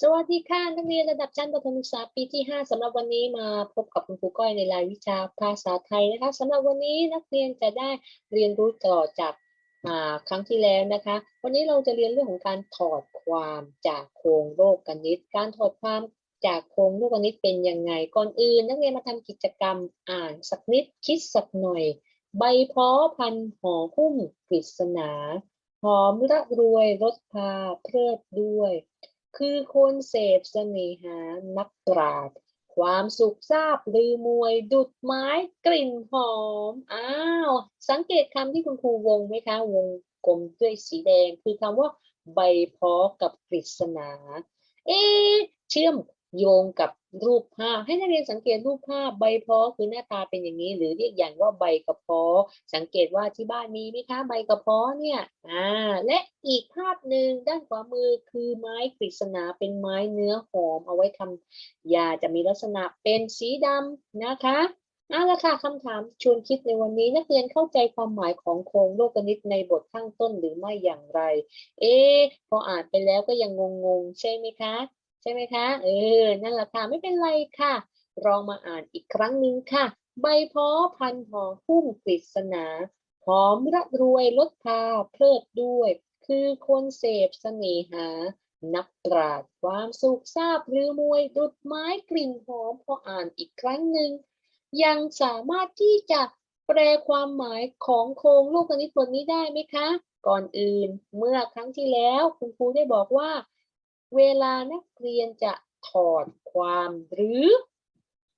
สวัสดีค่ะ นักเรียนระดับชั้นประถมศึกษาปีที่ 5สำหรับวันนี้มาพบกับคุณครูก้อยในรายวิชาภาษาไทยนะคะสำหรับวันนี้นักเรียนจะได้เรียนรู้ต่อจากครั้งที่แล้วนะคะ วันนี้เราจะเรียนเรื่องของการถอดความจากโครงโลกคณิต การถอดความจากโครงโลกคณิตเป็นยังไงก่อนอื่น นักเรียนมาทำกิจกรรมอ่านสักนิดคิดสักหน่อย ใบเพาะพันห่อหุ้มปริศนาหอมระรวยรสพาเพลิดด้วย คือคนเสพเสน่หานักปราดความสุขทราบลือมวยดุดไม้กลิ่นหอม อ้าว สังเกตคำที่คุณครูวงไหมคะ วงกลมด้วยสีแดง คือคำว่าใบพาะกับปริศนาเอ๊เชื่อม โยงกับรูปภาพ ให้นักเรียนสังเกตรูปภาพใบพาะคือหน้าตาเป็นอย่างนี้ หรือเรียกอย่างว่าใบกระเพาะสังเกตว่าที่บ้านมีไหมคะใบกระเพาะเนี่ยอ่าและอีกภาพหนึ่งด้านขวามือคือไม้กฤษณาเป็นไม้เนื้อหอม เอาไว้ทำยาจะมีลักษณะเป็นสีดำนะคะเอาละค่ะคำถามชวนคิดในวันนี้นักเรียนเข้าใจความหมายของโครงโลกนิตในบทข้างต้นหรือไม่อย่างไร เอ๊พออ่านไปแล้วก็ยังงงๆ ใช่ไหมคะ ใช่ไหมคะ เออ นั่นแหละค่ะ ไม่เป็นไรค่ะ ลองมาอ่านอีกครั้งหนึ่งค่ะ ใบพาะพันหอหุ้มกฤษณาหอมระรวยลดพาเพลิดด้วย คือคนเสพเสน่หา นักปราดความสุขทราบหรือมวยดุดไม้กลิ่นหอมพออ่านอีกครั้งหนึ่ง ยังสามารถที่จะแปลความหมายของโครงโลกคณิตบทนี้ได้ไหมคะ ก่อนอื่นเมื่อครั้งที่แล้วคุณครูได้บอกว่า เวลานักเรียนจะถอดความหรือ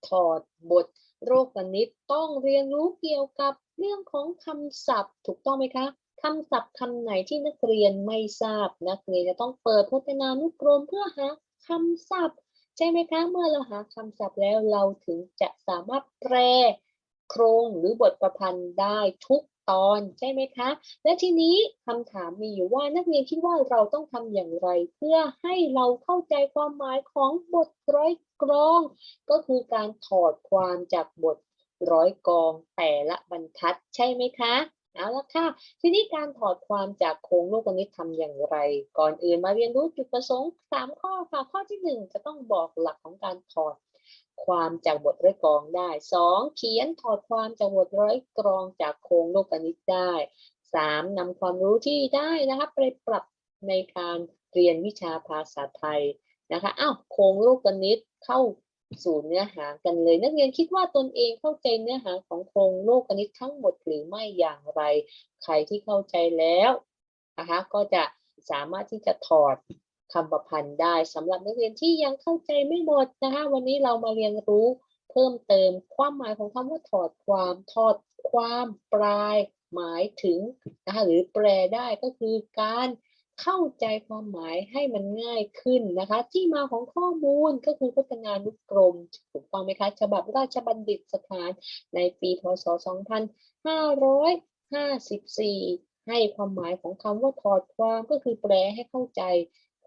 ถอดบทโรคคณิตต้องเรียนรู้เกี่ยวกับเรื่องของคำศัพท์ ถูกต้องไหมคะคำศัพท์คำไหนที่นักเรียนไม่ทราบนักเรียนจะต้องเปิดพจนานุกรมเพื่อหาคำศัพท์ ใช่ไหมคะ เมื่อเราหาคำศัพท์แล้วเราถึงจะสามารถแปลโครงหรือบทประพันธ์ได้ทุก ตอนใช่ไหมคะ และทีนี้คำถามมีอยู่ว่านักเรียนคิดว่าเราต้องทำอย่างไร เพื่อให้เราเข้าใจความหมายของบทร้อยกรอง ก็คือการถอดความจากบทร้อยกรองแต่ละบรรทัดใช่ไหมคะเอาละค่ะ ทีนี้การถอดความจากโครงโลกนิตทำอย่างไร ก่อนอื่นมาเรียนรู้จุดประสงค์สามข้อค่ะ ข้อที่หนึ่งจะต้องบอกหลักของการถอด ความจากบทร้อยกรองได้สองเขียนถอดความจากบทร้อยกรองจากโครงโลกนิตได้สามนำความรู้ที่ได้นะคะไปปรับในการเรียนวิชาภาษาไทยนะคะอ้าวโครงโลกนิตเข้าสู่เนื้อหากันเลย นักเรียนคิดว่าตนเองเข้าใจเนื้อหาของโครงโลกนิตทั้งหมดหรือไม่อย่างไร ใครที่เข้าใจแล้วนะคะก็จะสามารถที่จะถอด คำประพันธ์ได้สำหรับนักเรียนที่ยังเข้าใจไม่หมดนะคะ วันนี้เรามาเรียนรู้เพิ่มเติมความหมายของคำว่าถอดความถอดความปลาย หมายถึงนะคะหรือแปลได้ก็คือการเข้าใจความหมายให้มันง่ายขึ้นนะคะ ที่มาของข้อมูลก็คือพจนานุกรมถูกต้องไหมคะฉบับราชบัณฑิตสถานในปีพศ 2554 ให้ความหมายของคำว่าถอดความก็คือแปลให้เข้าใจ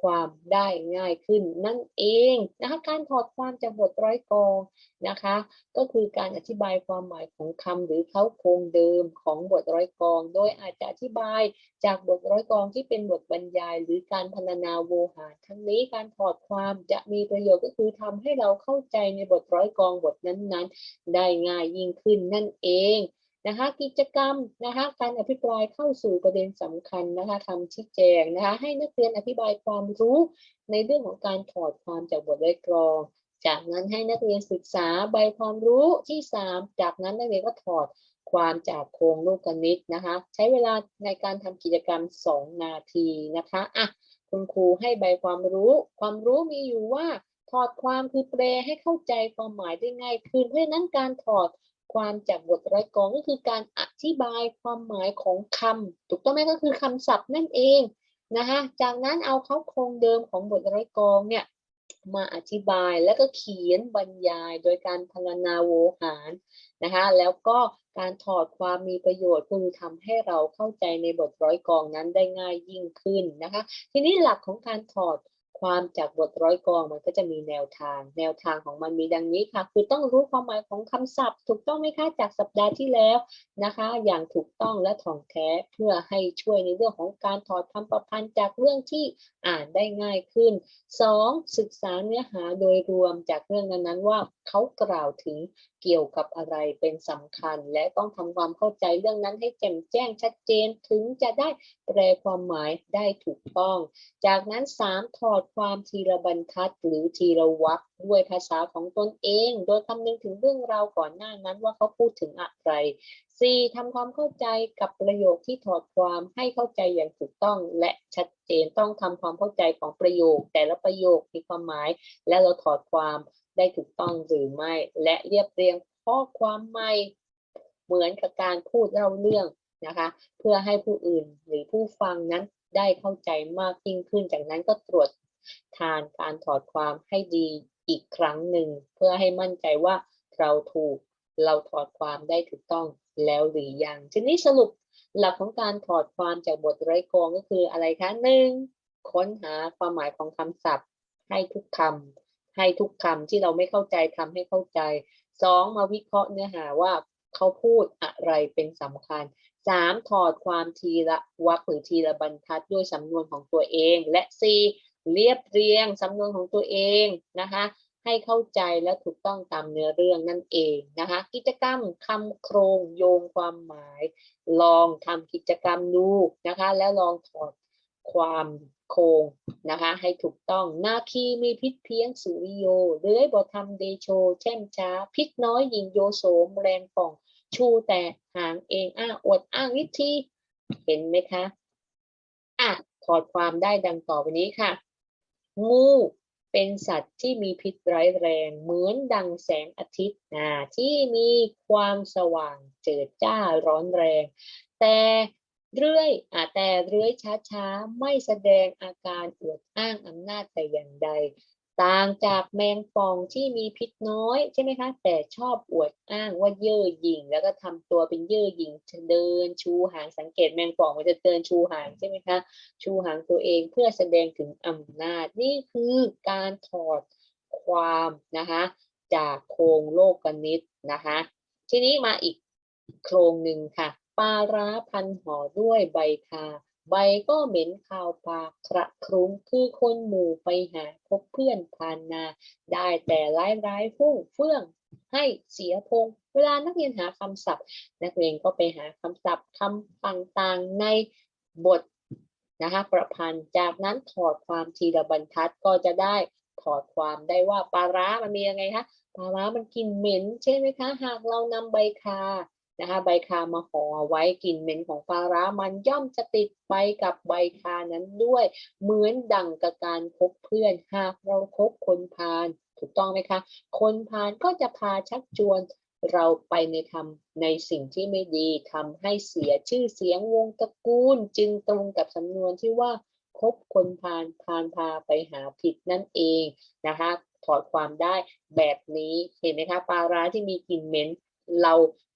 ความได้ง่ายขึ้นนั่นเองนะคะการถอดความจากบทร้อยกรองนะคะ ก็คือการอธิบายความหมายของคำหรือเขาโครงเดิมของบทร้อยกรอง โดยอาจจะอธิบายจากบทร้อยกรองที่เป็นบทบรรยาย หรือการพรรณนาโวหารทั้งนี้การถอดความจะมีประโยชน์ก็คือทำให้เราเข้าใจในบทร้อยกรองบทนั้นๆ ได้ง่ายยิ่งขึ้นนั่นเอง นะคะกิจกรรมนะคะการอภิปรายเข้าสู่ประเด็นสำคัญนะคะคำชี้แจงนะคะให้นักเรียนอธิบายความรู้ในเรื่องของการถอดความจากบทร้อยกรอง จากนั้นให้นักเรียนศึกษาใบความรู้ที่ 3 จากนั้นนักเรียนก็ถอดความจากโครงลูกกนิตนะคะ ใช้เวลาในการทำกิจกรรม 2 นาทีนะคะอะคุณครูให้ใบความรู้ ความรู้มีอยู่ว่าถอดความคือแปลให้เข้าใจความหมายได้ง่ายขึ้นเพราะฉะนั้นการถอด ความจากบทร้อยกรองก็คือการอธิบายความหมายของคำถูกต้องไหมก็คือคำศัพท์นั่นเองนะคะจากนั้นเอาเขาโครงเดิมของบทร้อยกรองเนี่ยมาอธิบายแล้วก็เขียนบรรยายโดยการพรรณนาโวหารนะคะแล้วก็การถอดความมีประโยชน์คือทำให้เราเข้าใจในบทร้อยกรองนั้นได้ง่ายยิ่งขึ้นนะคะ ทีนี้หลักของการถอด ความจากบทร้อยกรองมันก็จะมีแนวทาง แนวทางของมันมีดังนี้ค่ะ คือต้องรู้ความหมายของคำศัพท์ ถูกต้องไหมคะจากสัปดาห์ที่แล้วนะคะ อย่างถูกต้องและถ่องแท้เพื่อให้ช่วยในเรื่องของการถอดคำประพันธ์จากเรื่องที่อ่านได้ง่ายขึ้น 2. ศึกษาเนื้อหาโดยรวมจากเรื่องนั้นๆว่าเขากล่าวถึงเกี่ยวกับอะไรเป็นสำคัญ และต้องทำความเข้าใจเรื่องนั้นให้แจ่มแจ้งชัดเจนถึงจะได้แปลความหมายได้ถูกต้อง จากนั้น 3. ถอดความทีละบรรทัดหรือทีละวรรคด้วยภาษาของตนเอง โดยคำนึงถึงเรื่องราวก่อนหน้านั้นว่าเขาพูดถึงอะไร 4. ทำความเข้าใจกับประโยคที่ถอดความให้เข้าใจอย่างถูกต้องและชัดเจนต้องทำความเข้าใจของประโยค แต่ละประโยคมีความหมาย และเราถอดความ ได้ถูกต้องหรือไม่ และเรียบเรียงข้อความใหม่เหมือนกับการพูดเล่าเรื่องนะคะ เพื่อให้ผู้อื่นหรือผู้ฟังนั้นได้เข้าใจมากยิ่งขึ้น จากนั้นก็ตรวจทานการถอดความให้ดีอีกครั้งหนึ่ง เพื่อให้มั่นใจว่าเราถูกเราถอดความได้ถูกต้องแล้วหรือยังทีนี้สรุปหลักของการถอดความจากบทไร้กองก็คืออะไรคะหนึ่งค้นหาความหมายของคำศัพท์ให้ทุกคำ ให้ทุกคำที่เราไม่เข้าใจทำให้เข้าใจสองมาวิเคราะห์เนื้อหาว่าเขาพูดอะไรเป็นสำคัญสามถอดความทีละวรรคหรือทีละบรรทัดด้วยสำนวนของตัวเอง และสี่เรียบเรียงสำนวนของตัวเองนะคะ ให้เข้าใจและถูกต้องตามเนื้อเรื่องนั่นเองนะคะ กิจกรรมคำโครงโยงความหมาย ลองทำกิจกรรมดูนะคะ แล้วลองถอดความ โคงนะคะ ให้ถูกต้อง นาคีมีพิษเพียงสุริโยเลื้อยบทำเดโช แช่มช้า พิษน้อยยิงโยโสมแรงป่อง ชูแต่หางเองอ้าอวดอ้างวิธีเห็นไหมคะอะถอดความได้ดังต่อไปนี้ค่ะ งูเป็นสัตว์ที่มีพิษร้ายแรง เหมือนดังแสงอาทิตย์นะที่มีความสว่างเจิดจ้าร้อนแรง แต่ เรื่อยอแต่เรื่อยช้าๆ ไม่แสดงอาการอวดอ้างอำนาจแต่อย่างใด ต่างจากแมงป่องที่มีพิษน้อยใช่ไหมคะ แต่ชอบอวดอ้างว่าเย่อหยิ่ง แล้วก็ทำตัวเป็นเย่อหยิ่งเดินชูหางสังเกตแมงป่องมันจะเดินชูหางใช่ไหมคะ ชูหางตัวเองเพื่อแสดงถึงอำนาจ นี่คือการถอดความนะคะจากโครงโลกนิตนะคะ ทีนี้มาอีกโครงหนึ่งค่ะ ปลาร้าพันห่อด้วยใบคา ใบก็เหม็นคาวปากกระครุ้งคือคนหมู่ไปหาพบเพื่อนผ่านนา ได้แต่ร้ายร้ายๆฟุ้งเฟื่องให้เสียพง เวลานักเรียนหาคำศัพท์ นักเรียนก็ไปหาคำศัพท์คำต่างๆในบทนะคะประพันธ์จากนั้นถอดความทีละบรรทัดก็จะได้ถอดความได้ว่าปลาร้ามันมียังไงคะปลาร้ามันกินเหม็นใช่ไหมคะ หากเรานำใบคา นะคะใบคามาห่อไว้กลิ่นเหม็นของปลาร้ามันย่อมจะติดไปกับใบคานั้นด้วย เหมือนดังกับการคบเพื่อนหากเราคบคนพาลถูกต้องไหมคะ คนพาลก็จะพาชักชวนเราไปในทำในสิ่งที่ไม่ดีทำให้เสียชื่อเสียงวงตระกูล จึงตรงกับสำนวนที่ว่าคบคนพาลพาลพาไปหาผิดนั่นเองนะคะถอดความได้แบบนี้เห็นไหมคะปลาร้าที่มีกลิ่นเหม็น เรา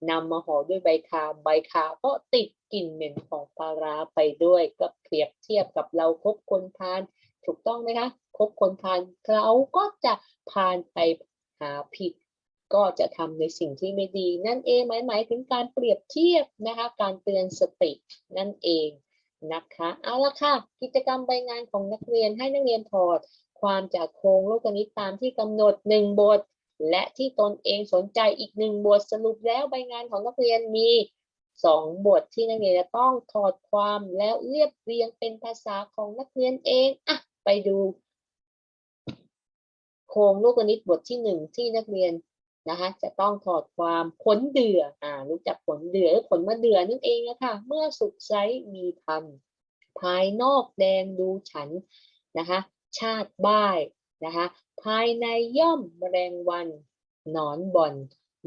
นำมาห่อด้วยใบคาใบคาก็ติดกลิ่นเหม็นของปลาร้าไปด้วยก็เปรียบเทียบกับเราคบคนพาลถูกต้องไหมคะคบคนพาลเขาก็จะพาลไปหาผิด ก็จะทำในสิ่งที่ไม่ดี นั่นเองหมายหมายถึงการเปรียบเทียบนะคะการเตือนสตินั่นเองนะคะเอาละค่ะ กิจกรรมใบงานของนักเรียนให้นักเรียนถอด ความจากโครงโลกนิตตามที่กำหนดหนึ่งบท และที่ตนเองสนใจอีกหนึ่งบทสรุปแล้วใบงานของนักเรียนมีสองบทที่นักเรียนจะต้องถอดความแล้วเรียบเรียงเป็นภาษาของนักเรียนเองอะไปดูโครงโลกนิตบทที่หนึ่งที่นักเรียนนะคะจะต้องถอดความผลเดืออ่ารู้จักผลเดือหรือผลมะเดือนั่นเองนะคะเมื่อสุกไซมีพันภายนอกแดงดูฉันนะคะชาติบ้าย นะคะภายในย่อมแมลงวันหนอนบ่อน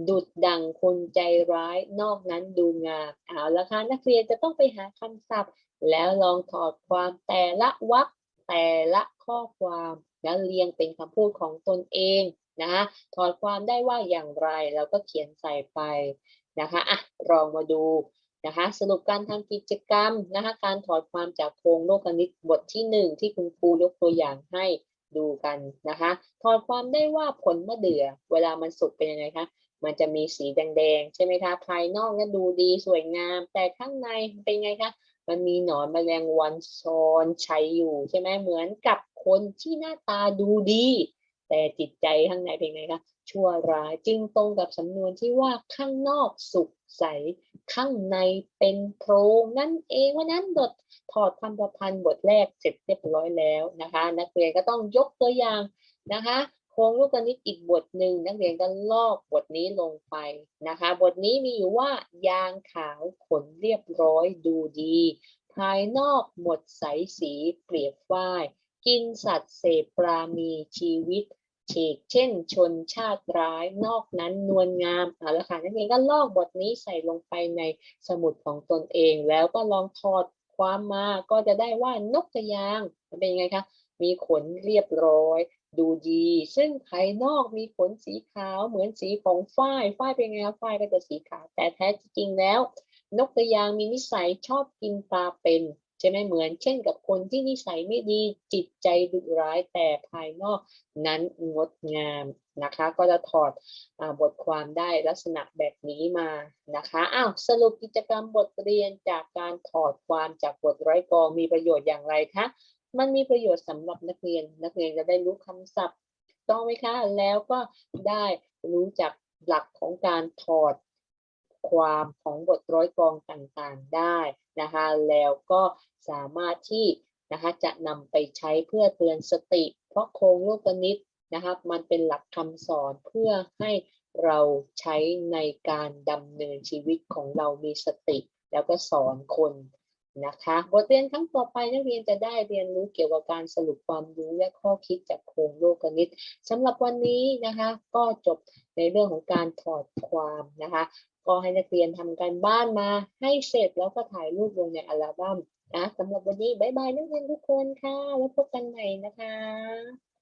ดุดดังคนใจร้ายนอกนั้นดูงามเอาละค่ะนักเรียนจะต้องไปหาคำศัพท์ แล้วลองถอดความแต่ละวรรคแต่ละข้อความแล้วเรียงเป็นคำพูดของตนเองนะคะถอดความได้ว่าอย่างไรเราก็เขียนใส่ไปนะคะอะลองมาดูนะคะสรุปการทำกิจกรรมนะคะการถอดความจากโครงโลกนิตบทที่หนึ่งที่คุณครูยกตัวอย่างให้ ดูกันนะคะถอดความได้ว่าผลมะเดื่อ เวลามันสุกเป็นยังไงคะมันจะมีสีแดงๆใช่ไหมคะภายนอกก็ดูดีสวยงาม แต่ข้างในเป็นไงคะมันมีหนอนแมลงวันซ้อนชัยอยู่ใช่ไหมเหมือนกับคนที่หน้าตาดูดี แต่จิตใจข้างในเป็นไงคะชั่วร้ายจึงตรงกับสำนวนที่ว่าข้างนอกสุขใส ข้างในเป็นโพรงนั่นเองวันนั้นบทถอดคำประพันธ์บทแรกเสร็จเรียบร้อยแล้วนะคะ นักเรียนก็ต้องยกตัวอย่างนะคะโครงลูกกนิตอีกบทหนึ่งนักเรียนก็ลอกบทนี้ลงไปนะคะ บทนี้มีอยู่ว่ายางขาวขนเรียบร้อยดูดี ภายนอกหมดใสสีเปรียบฝ้าย กินสัตว์เสพปลามีชีวิต ฉีก เช่น ชนชาติร้าย นอกนั้นนวลงามเอาละค่ะนักเรียนก็ลอกบทนี้ใส่ลงไปในสมุดของตนเอง แล้วก็ลองถอดความมาก็จะได้ว่านกกระยางมันเป็นยังไงคะมีขนเรียบร้อย ดูดี ซึ่งภายนอกมีขนสีขาวเหมือนสีของฝ้ายฝ้ายเป็นไงคะฝ้ายก็จะสีขาวแต่แท้จริงแล้ว นกกระยางมีนิสัยชอบกินปลาเป็น ช่ไหมเหมือนเช่นกับคนที่นิสัยไม่ดีจิตใจดุร้ายแต่ภายนอกนั้นงดงามนะคะ ก็จะถอดอบทความได้ลักษณะแบบนี้มานะคะอ้าวสรุปกิจกรรมบทเรียนจากการถอดความจากบทร้อยกองมีประโยชน์อย่างไรคะมันมีประโยชน์สำหรับนักเรียนนักเรียนจะได้รู้คำศัพท์ต้องไหมคะแล้วก็ได้รู้จักหลักของการถอด ความของบทร้อยกรองต่างๆได้นะคะแล้วก็สามารถที่นะคะจะนำไปใช้เพื่อเตือนสติ เพราะโครงโลกนิตนะครับมันเป็นหลักคำสอนเพื่อให้เราใช้ในการดำเนินชีวิตของเรามีสติ แล้วก็สอนคน นะคะบทเรียนครั้งต่อไปนักเรียนจะได้เรียนรู้เกี่ยวกับการสรุปความรู้และข้อคิดจากโครงโลกนิตสำหรับวันนี้นะคะก็จบในเรื่องของการถอดความนะคะ ก็ให้นักเรียนทำการบ้านมาให้เสร็จแล้วก็ถ่ายรูปลงในอัลบั้มนะสำหรับวันนี้บ๊ายบายนักเรียนทุกคนค่ะ แล้วพบกันใหม่นะคะ